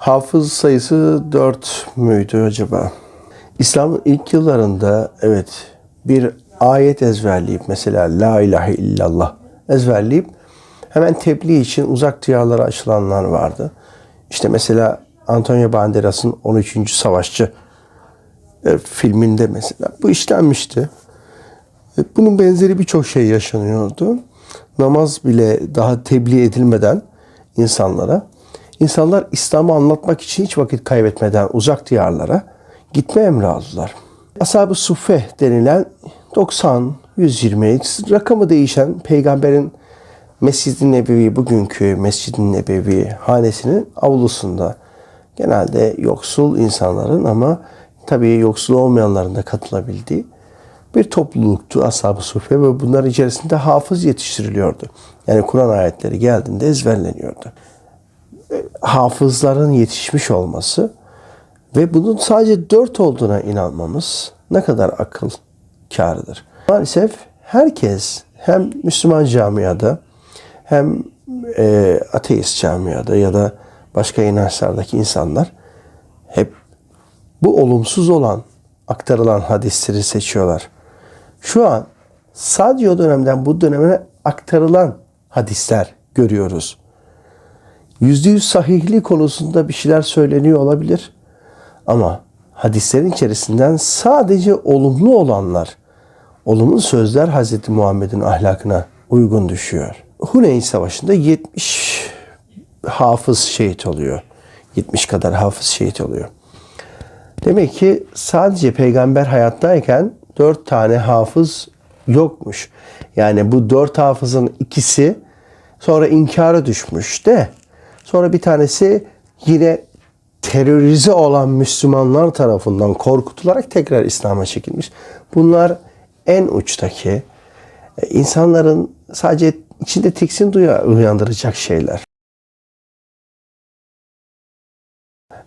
Hafız sayısı 4 müydü acaba? İslam'ın ilk yıllarında evet bir ayet ezberleyip mesela La ilahe illallah ezberleyip hemen tebliğ için uzak diyarlara açılanlar vardı. İşte mesela Antonio Banderas'ın 13. Savaşçı e, filminde mesela bu işlenmişti. E, Bunun benzeri birçok şey yaşanıyordu. Namaz bile daha tebliğ edilmeden insanlara, insanlar İslam'ı anlatmak için hiç vakit kaybetmeden uzak diyarlara gitme emri aldılar. Ashab-ı Suffe denilen 90, 120 rakamı değişen peygamberin Mescid-i Nebevi bugünkü Mescid-i Nebevi hanesinin avlusunda genelde yoksul insanların ama tabii yoksul olmayanların da katılabildiği bir topluluktu Ashab-ı Suffe ve bunların içerisinde hafız yetiştiriliyordu. Yani Kur'an ayetleri geldiğinde ezberleniyordu. Hafızların yetişmiş olması ve bunun sadece dört olduğuna inanmamız ne kadar akıl kârıdır. Maalesef herkes hem Müslüman camiada hem e, ateist camiada ya da başka inançlardaki insanlar hep bu olumsuz olan aktarılan hadisleri seçiyorlar. Şu an sadece o dönemden bu dönemine aktarılan hadisler görüyoruz. Yüzde yüz sahihliği konusunda bir şeyler söyleniyor olabilir. Ama hadislerin içerisinden sadece olumlu olanlar, olumlu sözler Hz. Muhammed'in ahlakına uygun düşüyor. Huneyn Savaşı'nda 70 hafız şehit oluyor. 70 kadar hafız şehit oluyor. Demek ki sadece peygamber hayattayken dört tane hafız yokmuş. Yani bu dört hafızın ikisi sonra inkara düşmüş de sonra bir tanesi yine terörize olan Müslümanlar tarafından korkutularak tekrar İslam'a çekilmiş. Bunlar en uçtaki e, insanların sadece içinde tiksin duya uyandıracak şeyler.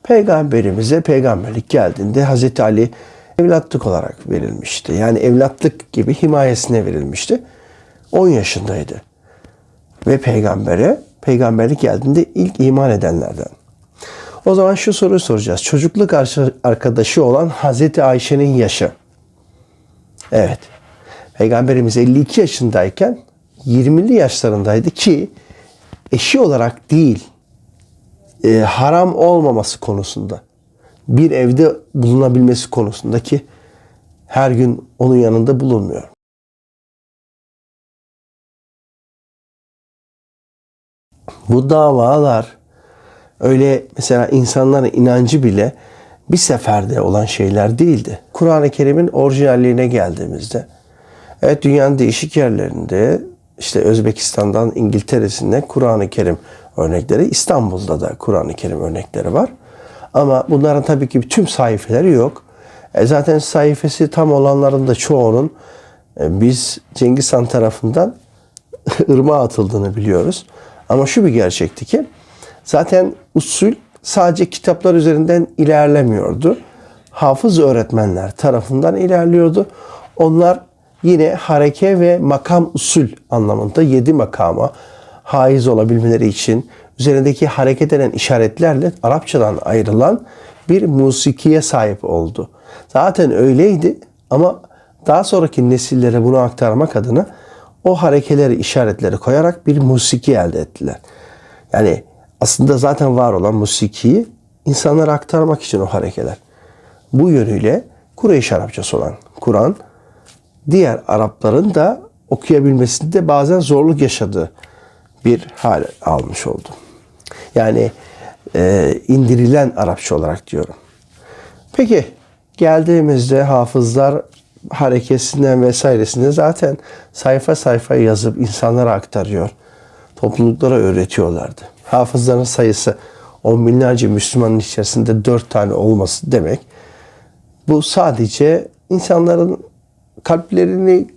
Peygamberimize peygamberlik geldiğinde Hazreti Ali evlatlık olarak verilmişti. Yani evlatlık gibi himayesine verilmişti. 10 yaşındaydı. Ve peygambere peygamberlik geldiğinde ilk iman edenlerden. O zaman şu soruyu soracağız. Çocukluk arkadaşı olan Hazreti Ayşe'nin yaşı. Evet. Peygamberimiz 52 yaşındayken 20'li yaşlarındaydı ki eşi olarak değil e, haram olmaması konusunda bir evde bulunabilmesi konusunda ki her gün onun yanında bulunmuyor. Bu davalar öyle mesela insanların inancı bile bir seferde olan şeyler değildi. Kur'an-ı Kerim'in orijinalliğine geldiğimizde evet dünyanın değişik yerlerinde işte Özbekistan'dan İngiltere'sine Kur'an-ı Kerim örnekleri, İstanbul'da da Kur'an-ı Kerim örnekleri var. Ama bunların tabii ki tüm sayfeleri yok. E zaten sayfası tam olanların da çoğunun e, biz Cengiz Han tarafından ırmağa atıldığını biliyoruz. Ama şu bir gerçekti ki zaten usul sadece kitaplar üzerinden ilerlemiyordu. Hafız öğretmenler tarafından ilerliyordu. Onlar yine hareke ve makam usul anlamında yedi makama haiz olabilmeleri için üzerindeki hareket eden işaretlerle Arapçadan ayrılan bir musikiye sahip oldu. Zaten öyleydi ama daha sonraki nesillere bunu aktarmak adına o harekeleri, işaretleri koyarak bir musiki elde ettiler. Yani aslında zaten var olan musikiyi insanlara aktarmak için o harekeler. Bu yönüyle Kureyş Arapçası olan Kur'an diğer Arapların da okuyabilmesinde bazen zorluk yaşadığı bir hal almış oldu. Yani e, indirilen Arapça olarak diyorum. Peki geldiğimizde hafızlar hareketinden vesairesinden zaten sayfa sayfa yazıp insanlara aktarıyor. Topluluklara öğretiyorlardı. Hafızların sayısı on binlerce Müslümanın içerisinde dört tane olması demek. Bu sadece insanların kalplerini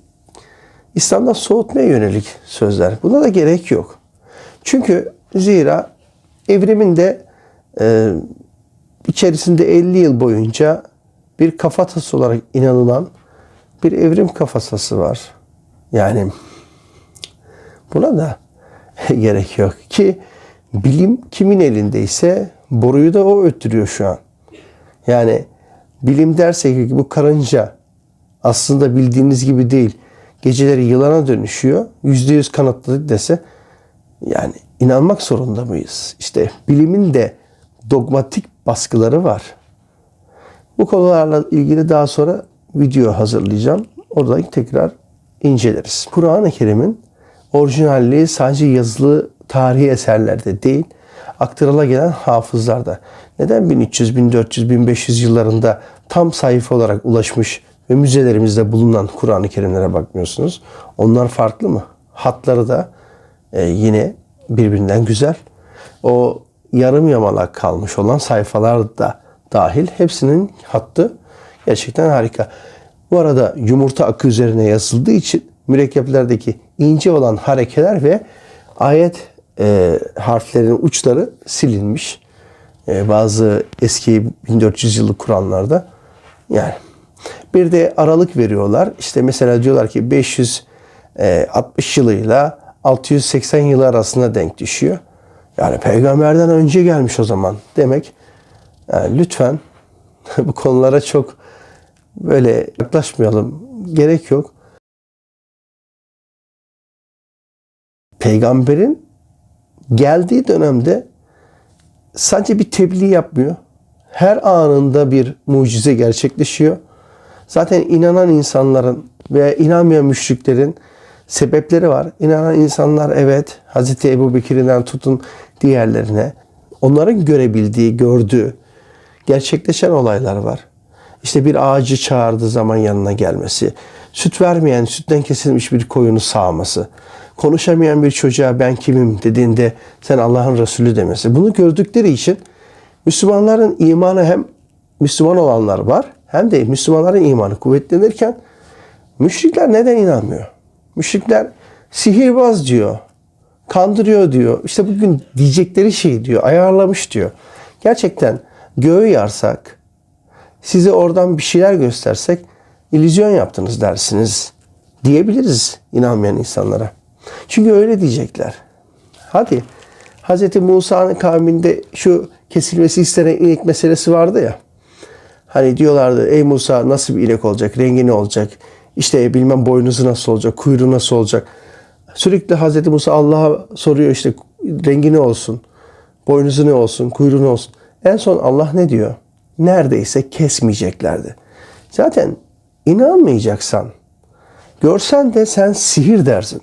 İslam'dan soğutmaya yönelik sözler. Buna da gerek yok. Çünkü zira evrimin de e, içerisinde 50 yıl boyunca bir kafatası olarak inanılan bir evrim kafatası var. Yani buna da gerek yok ki bilim kimin elindeyse Boruyu da o öttürüyor şu an. Yani bilim derse ki bu karınca aslında bildiğiniz gibi değil. Geceleri yılana dönüşüyor. Yüzde yüz kanıtladık dese yani inanmak zorunda mıyız? İşte bilimin de dogmatik baskıları var. Bu konularla ilgili daha sonra video hazırlayacağım. Orada tekrar inceleriz. Kur'an-ı Kerim'in orijinalliği sadece yazılı tarihi eserlerde değil, aktarıla gelen hafızlarda. Neden 1300, 1400, 1500 yıllarında tam sayfa olarak ulaşmış ve müzelerimizde bulunan Kur'an-ı Kerimlere bakmıyorsunuz? Onlar farklı mı? Hatları da e, yine birbirinden güzel. O yarım yamalak kalmış olan sayfalar da dahil hepsinin hattı gerçekten harika. Bu arada yumurta akı üzerine yazıldığı için mürekkeplerdeki ince olan harekeler ve ayet e, harflerinin uçları silinmiş. E, bazı eski 1400 yıllık Kur'anlarda yani bir de aralık veriyorlar. İşte mesela diyorlar ki 560 yılıyla 680 yılı arasında denk düşüyor. Yani peygamberden önce gelmiş o zaman demek. Yani lütfen bu konulara çok böyle yaklaşmayalım. Gerek yok. Peygamberin geldiği dönemde sadece bir tebliğ yapmıyor. Her anında bir mucize gerçekleşiyor. Zaten inanan insanların veya inanmayan müşriklerin sebepleri var. İnanan insanlar evet Hazreti Ebu Bekir'den tutun diğerlerine onların görebildiği, gördüğü gerçekleşen olaylar var. İşte bir ağacı çağırdığı zaman yanına gelmesi, süt vermeyen, sütten kesilmiş bir koyunu sağması, konuşamayan bir çocuğa ben kimim dediğinde sen Allah'ın Resulü demesi. Bunu gördükleri için Müslümanların imanı hem Müslüman olanlar var hem de Müslümanların imanı kuvvetlenirken müşrikler neden inanmıyor? Müşrikler sihirbaz diyor, kandırıyor diyor. İşte bugün diyecekleri şey diyor, ayarlamış diyor. Gerçekten göğü yarsak, size oradan bir şeyler göstersek illüzyon yaptınız dersiniz diyebiliriz inanmayan insanlara. Çünkü öyle diyecekler. Hadi Hz. Musa'nın kavminde şu kesilmesi istenen inek meselesi vardı ya. Hani diyorlardı ey Musa nasıl bir inek olacak, rengi ne olacak, işte bilmem boynuzu nasıl olacak, kuyruğu nasıl olacak. Sürekli Hz. Musa Allah'a soruyor işte rengi ne olsun, boynuzu ne olsun, kuyruğu ne olsun. En son Allah ne diyor? Neredeyse kesmeyeceklerdi. Zaten inanmayacaksan, görsen de sen sihir dersin.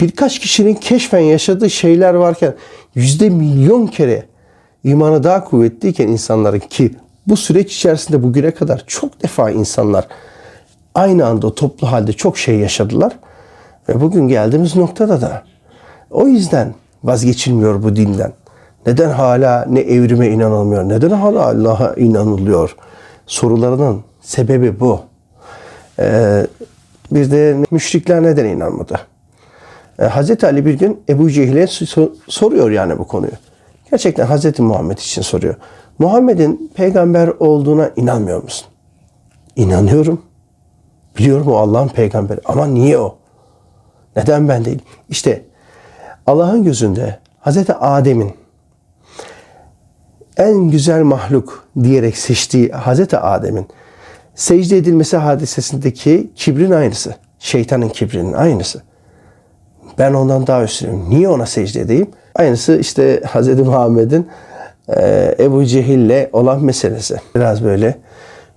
Birkaç kişinin keşfen yaşadığı şeyler varken yüzde milyon kere imanı daha kuvvetliyken insanların ki bu süreç içerisinde bugüne kadar çok defa insanlar aynı anda toplu halde çok şey yaşadılar. Ve bugün geldiğimiz noktada da o yüzden vazgeçilmiyor bu dinden. Neden hala ne evrime inanılmıyor? Neden hala Allah'a inanılıyor? Sorularının sebebi bu. Ee, bir de müşrikler neden inanmadı? Ee, Hz. Ali bir gün Ebu Cehil'e soruyor yani bu konuyu. Gerçekten Hz. Muhammed için soruyor. Muhammed'in peygamber olduğuna inanmıyor musun? İnanıyorum. Biliyorum o Allah'ın peygamberi ama niye o? Neden ben değil? İşte Allah'ın gözünde Hz. Adem'in en güzel mahluk diyerek seçtiği Hz. Adem'in secde edilmesi hadisesindeki kibrin aynısı. Şeytanın kibrinin aynısı. Ben ondan daha üstünüm. Niye ona secde edeyim? Aynısı işte Hz. Muhammed'in e, Ebu Cehil'le olan meselesi. Biraz böyle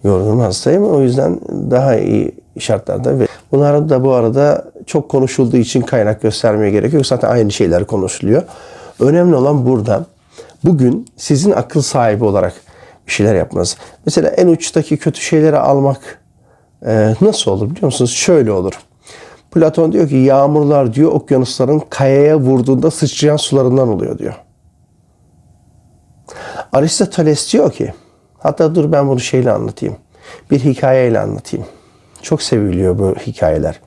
yorgunum hastayım. O yüzden daha iyi şartlarda ve bunlar da bu arada çok konuşulduğu için kaynak göstermeye gerek yok. Zaten aynı şeyler konuşuluyor. Önemli olan burada bugün sizin akıl sahibi olarak bir şeyler yapmanız. Mesela en uçtaki kötü şeyleri almak e, nasıl olur biliyor musunuz? Şöyle olur. Platon diyor ki yağmurlar diyor okyanusların kayaya vurduğunda sıçrayan sularından oluyor diyor. Aristoteles diyor ki hatta dur ben bunu şeyle anlatayım. Bir hikayeyle anlatayım. Çok seviliyor bu hikayeler.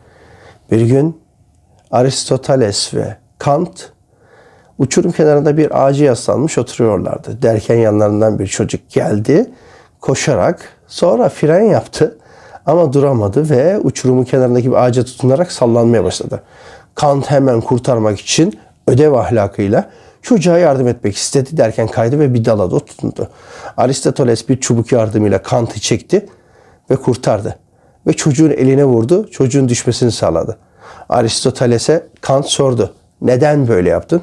Bir gün Aristoteles ve Kant uçurum kenarında bir ağacı yaslanmış oturuyorlardı. Derken yanlarından bir çocuk geldi koşarak sonra fren yaptı ama duramadı ve uçurumun kenarındaki bir ağaca tutunarak sallanmaya başladı. Kant hemen kurtarmak için ödev ahlakıyla Çocuğa yardım etmek istedi derken kaydı ve bir dala da tutundu. Aristoteles bir çubuk yardımıyla Kant'ı çekti ve kurtardı. Ve çocuğun eline vurdu, çocuğun düşmesini sağladı. Aristoteles'e Kant sordu. Neden böyle yaptın?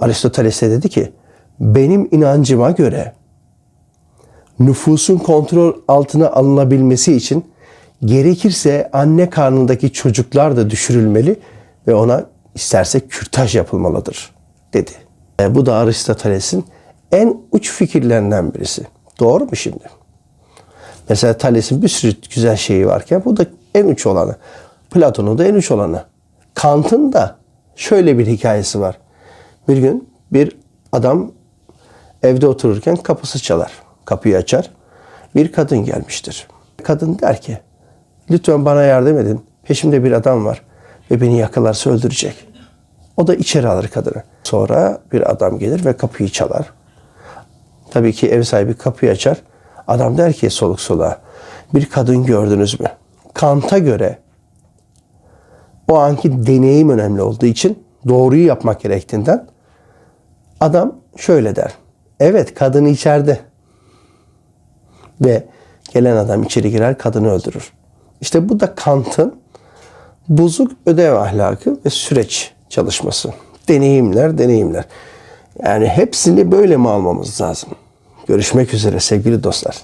Aristoteles de dedi ki, benim inancıma göre nüfusun kontrol altına alınabilmesi için gerekirse anne karnındaki çocuklar da düşürülmeli ve ona isterse kürtaj yapılmalıdır dedi. E, bu da Aristoteles'in en uç fikirlerinden birisi. Doğru mu şimdi? Mesela Thales'in bir sürü güzel şeyi varken bu da en uç olanı. Platon'un da en uç olanı. Kant'ın da şöyle bir hikayesi var. Bir gün bir adam evde otururken kapısı çalar. Kapıyı açar. Bir kadın gelmiştir. Kadın der ki lütfen bana yardım edin. Peşimde bir adam var ve beni yakalarsa öldürecek. O da içeri alır kadını. Sonra bir adam gelir ve kapıyı çalar. Tabii ki ev sahibi kapıyı açar. Adam der ki soluk soluğa bir kadın gördünüz mü? Kant'a göre o anki deneyim önemli olduğu için doğruyu yapmak gerektiğinden adam şöyle der. Evet kadın içeride. Ve gelen adam içeri girer kadını öldürür. İşte bu da Kant'ın bozuk ödev ahlakı ve süreç çalışması. Deneyimler, deneyimler. Yani hepsini böyle mi almamız lazım? Görüşmek üzere sevgili dostlar.